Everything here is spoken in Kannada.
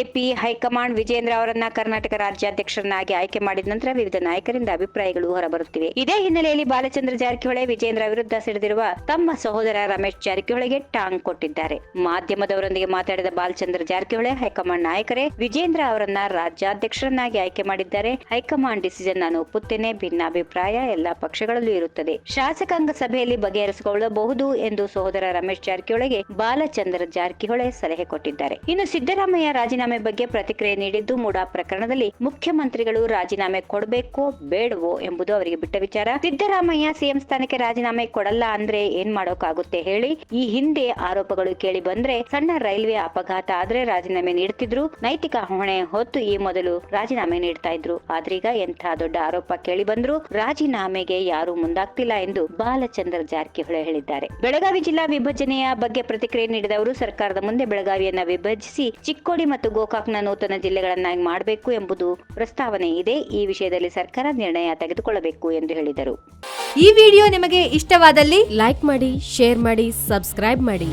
ಬಿಜೆಪಿ ಹೈಕಮಾಂಡ್ ವಿಜೇಂದ್ರ ಅವರನ್ನ ಕರ್ನಾಟಕ ರಾಜ್ಯಾಧ್ಯಕ್ಷರನ್ನಾಗಿ ಆಯ್ಕೆ ಮಾಡಿದ ನಂತರ ವಿವಿಧ ನಾಯಕರಿಂದ ಅಭಿಪ್ರಾಯಗಳು ಹೊರಬರುತ್ತಿವೆ. ಇದೇ ಹಿನ್ನೆಲೆಯಲ್ಲಿ ಬಾಲಚಂದ್ರ ಜಾರಕಿಹೊಳಿ ವಿಜೇಂದ್ರ ವಿರುದ್ಧ ಸಿಡಿದಿರುವ ತಮ್ಮ ಸಹೋದರ ರಮೇಶ್ ಜಾರಕಿಹೊಳಿಗೆ ಟಾಂಗ್ ಕೊಟ್ಟಿದ್ದಾರೆ. ಮಾಧ್ಯಮದವರೊಂದಿಗೆ ಮಾತಾಡಿದ ಬಾಲಚಂದ್ರ ಜಾರಕಿಹೊಳಿ ಹೈಕಮಾಂಡ್ ನಾಯಕರೇ, ವಿಜೇಂದ್ರ ಅವರನ್ನ ರಾಜ್ಯಾಧ್ಯಕ್ಷರನ್ನಾಗಿ ಆಯ್ಕೆ ಮಾಡಿದ್ದಾರೆ. ಹೈಕಮಾಂಡ್ ಡಿಸಿಷನ್ ನಾನು ಒಪ್ಪುತ್ತೇನೆ. ಭಿನ್ನಾಭಿಪ್ರಾಯ ಎಲ್ಲಾ ಪಕ್ಷಗಳಲ್ಲೂ ಇರುತ್ತದೆ. ಶಾಸಕಾಂಗ ಸಭೆಯಲ್ಲಿ ಬಗೆಹರಿಸಿಕೊಳ್ಳಬಹುದು ಎಂದು ಸಹೋದರ ರಮೇಶ್ ಜಾರಕಿಹೊಳಿಗೆ ಬಾಲಚಂದ್ರ ಜಾರಕಿಹೊಳಿ ಸಲಹೆ ಕೊಟ್ಟಿದ್ದಾರೆ. ಇನ್ನು ಸಿದ್ದರಾಮಯ್ಯ ರಾಜೀನಾಮೆ ಬಗ್ಗೆ ಪ್ರತಿಕ್ರಿಯೆ ನೀಡಿದ್ದು ಮೂಡಾ ಪ್ರಕರಣದಲ್ಲಿ ಮುಖ್ಯಮಂತ್ರಿಗಳು ರಾಜೀನಾಮೆ ಕೊಡಬೇಕೋ ಬೇಡವೋ ಎಂಬುದು ಅವರಿಗೆ ಬಿಟ್ಟ ವಿಚಾರ. ಸಿದ್ದರಾಮಯ್ಯ ಸಿಎಂ ಸ್ಥಾನಕ್ಕೆ ರಾಜೀನಾಮೆ ಕೊಡಲ್ಲ ಅಂದ್ರೆ ಏನ್ ಮಾಡೋಕಾಗುತ್ತೆ ಹೇಳಿ ಈ ಹಿಂದೆ ಆರೋಪಗಳು ಕೇಳಿ ಬಂದ್ರೆ ಸಣ್ಣ ರೈಲ್ವೆ ಅಪಘಾತ ಆದ್ರೆ ರಾಜೀನಾಮೆ ನೀಡುತ್ತಿದ್ರು ನೈತಿಕ ಹೊಣೆ ಹೊತ್ತು ಈ ಮೊದಲು ರಾಜೀನಾಮೆ ನೀಡ್ತಾ ಇದ್ರು. ಆದ್ರೀಗ ಎಂಥ ದೊಡ್ಡ ಆರೋಪ ಕೇಳಿ ಬಂದ್ರು. ರಾಜೀನಾಮೆಗೆ ಯಾರು ಮುಂದಾಗ್ತಿಲ್ಲ ಎಂದು ಬಾಲಚಂದ್ರ ಜಾರಕಿಹೊಳಿ ಹೇಳಿದ್ದಾರೆ. ಬೆಳಗಾವಿ ಜಿಲ್ಲಾ ವಿಭಜನೆಯ ಬಗ್ಗೆ ಪ್ರತಿಕ್ರಿಯೆ ನೀಡಿದವರು ಸರ್ಕಾರದ ಮುಂದೆ ಬೆಳಗಾವಿಯನ್ನ ವಿಭಜಿಸಿ ಚಿಕ್ಕೋಡಿ ಮತ್ತು ಗೋಕಾಕ್ನ ನೂತನ ಜಿಲ್ಲೆಗಳನ್ನಾಗಿ ಮಾಡಬೇಕು ಎಂಬುದು ಪ್ರಸ್ತಾವನೆ ಇದೆ. ಈ ವಿಷಯದಲ್ಲಿ ಸರ್ಕಾರ ನಿರ್ಣಯ ತೆಗೆದುಕೊಳ್ಳಬೇಕು ಎಂದು ಹೇಳಿದರು. ಈ ವಿಡಿಯೋ ನಿಮಗೆ ಇಷ್ಟವಾದಲ್ಲಿ ಲೈಕ್ ಮಾಡಿ, ಶೇರ್ ಮಾಡಿ, ಸಬ್ಸ್ಕ್ರೈಬ್ ಮಾಡಿ.